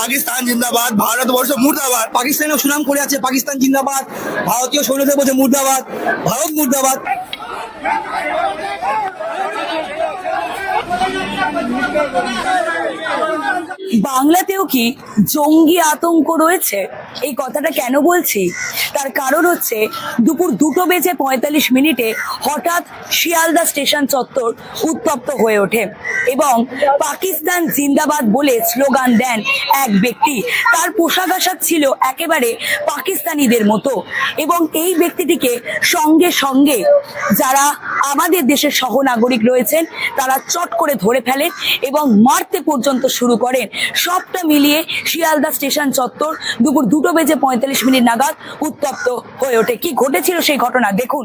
পাকিস্তান জিন্দাবাদ, ভারতবর্ষ মুর্দাবাদ। পাকিস্তানের সুনাম করে আছে পাকিস্তান জিন্দাবাদ, ভারতীয় সৈন্যদের বলছে মুর্দাবাদ, ভারত মুর্দাবাদ। বাংলাতেও কি জঙ্গি আতঙ্ক রয়েছে? এই কথাটা কেন বলছি? তার কারণ হচ্ছে দুপুর দুটো বেজে পঁয়তাল্লিশ মিনিটে হঠাৎ শিয়ালদা স্টেশন চত্বর উত্তপ্ত হয়ে ওঠে এবং পাকিস্তান জিন্দাবাদ বলে স্লোগান দেন এক ব্যক্তি। তার পোশাক আশাক ছিল একেবারে পাকিস্তানিদের মতো এবং এই ব্যক্তিটিকে সঙ্গে সঙ্গে যারা আমাদের দেশের সহনাগরিক রয়েছেন তারা চট করে ধরে ফেলেন এবং মারতে পর্যন্ত শুরু করেন। সবটা মিলিয়ে শিয়ালদা স্টেশন চত্বর দুপুর দুটো বেজে পঁয়তাল্লিশ মিনিট নাগাদ উত্তপ্ত হয়ে ওঠে। কি ঘটেছিল সেই ঘটনা দেখুন।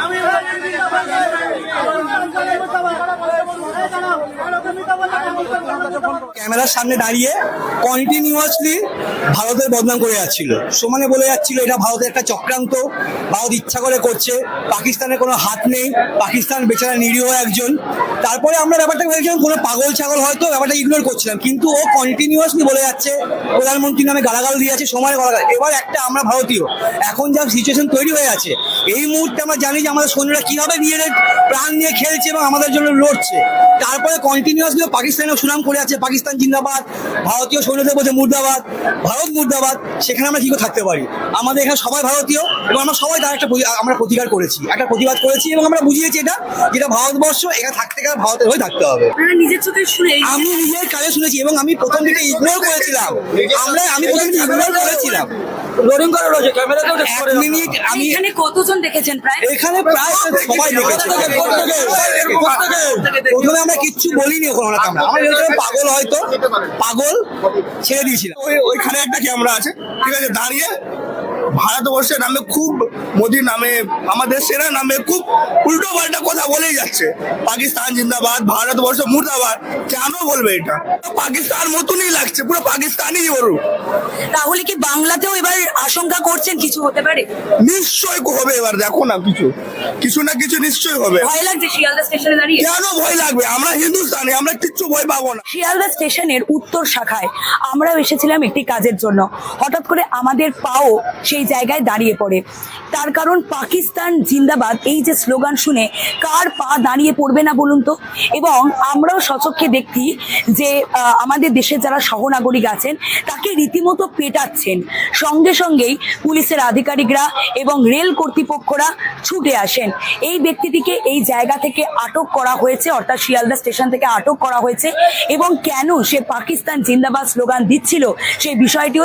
আমি ক্যামেরার সামনে দাঁড়িয়ে কন্টিনিউয়াসলি ভারতের বদনাম করে যাচ্ছিল। সমানে বলে যাচ্ছিল, এটা ভারতের একটা চক্রান্ত। ভারত ইচ্ছা করে করছে। পাকিস্তানের কোনো হাত নেই। পাকিস্তান বেচারা নিরীহ একজন। তারপরে আমরা ব্যাপারটা ভেবেছিলাম, কোনো পাগল ছাগল হয়তো ব্যাপারটা ইগনোর করছিলাম। কিন্তু ও কন্টিনিউয়াসলি বলে যাচ্ছে, প্রধানমন্ত্রী নামে গালাগাল দিয়ে যাচ্ছে সময় গালাগাল। এবার একটা আমরা ভারতীয়, এখন যা সিচুয়েশন তৈরি হয়ে আছে, এই মুহূর্তে আমরা জানি যে আমাদের সৈন্যরা কীভাবে নিজেদের প্রাণ নিয়ে খেলছে এবং আমাদের জন্য লড়ছে। তারপরে কন্টিনিউয়াসলি পাকিস্তানেও সুনাম করে আছে পাকিস্তান জিন্দাবাদ ভারতীয় সৈন্যদের বলছে মুর্দাবাদ ভারত মুর্দাবাদ সেখানে আমরা কি করে থাকতে পারি। আমাদের এখানে সবাই ভারতীয় এবং আমরা সবাই তার একটা আমরা প্রতিকার করেছি একটা প্রতিবাদ করেছি এবং আমরা বুঝিয়েছি এটা যেটা ভারতবর্ষ এখানে থাকতে গেলে ভারতের হয়ে থাকতে হবে। আমি নিজের কানে শুনেছি এবং আমি প্রথম দিকে ইগনোর করেছিলাম। আমরা আমি প্রথম দিকে ইগনোর করেছিলাম। লোডিং করে রয়েছে ক্যামেরা মিনিট আমি এখানে কতজন দেখেছেন প্রায়? এখানে প্রায় সবাই দেখেছে। প্রথমে আমরা কিচ্ছু বলিনি ওখানে। আমরা আমরা পাগল পাগল ছেড়ে দিয়েছিলাম। ওই ওইখানে একটা ক্যামেরা আছে। ঠিক আছে দাঁড়িয়ে ভারতবর্ষের নামে খুব মোদির নামে আমাদের সেনা নামে খুব উল্টো পাল্টা কথা বলেই যাচ্ছে। পাকিস্তান জিন্দাবাদ ভারতবর্ষ মুর্দাবাদ কেন বলবে এটা? পাকিস্তান মতনই লাগছে পুরো পাকিস্তানই ওর তাহলে কি বাংলাতেও এবার আশঙ্কা করছেন কিছু হতে পারে? নিশ্চয় হবে এবার দেখো না কিছু। কিছু না কিছু নিশ্চয়ই হবে। ভয় লাগছে শিয়ালদা স্টেশনে দাঁড়িয়ে? কেন ভয় লাগবে? আমরা হিন্দুস্তানি আমরা কিচ্ছু ভয় পাবো না। শিয়ালদা স্টেশনের উত্তর শাখায় আমরাও এসেছিলাম একটি কাজের জন্য। হঠাৎ করে আমাদের পাও সেই জায়গায় দাঁড়িয়ে পড়ে। তার কারণ পাকিস্তান জিন্দাবাদ, এই যে স্লোগান শুনে কার পা দাঁড়িয়ে পড়বে না বলুন তো? এবং আমরাও সচক্ষে দেখি যে আমাদের দেশের যারা সহনাগরিক আছেন, তাকে রীতিমতো পেটাচ্ছেন। সঙ্গে সঙ্গেই পুলিশের আধিকারিকরা এবং রেল কর্তৃপক্ষরা ছুটে আসেন। এই ব্যক্তিটিকে এই জায়গা থেকে আটক করা হয়েছে, অর্থাৎ শিয়ালদা স্টেশন থেকে আটক করা হয়েছে। এবং কেন সে পাকিস্তান জিন্দাবাদ স্লোগান দিচ্ছিল সেই বিষয়টিও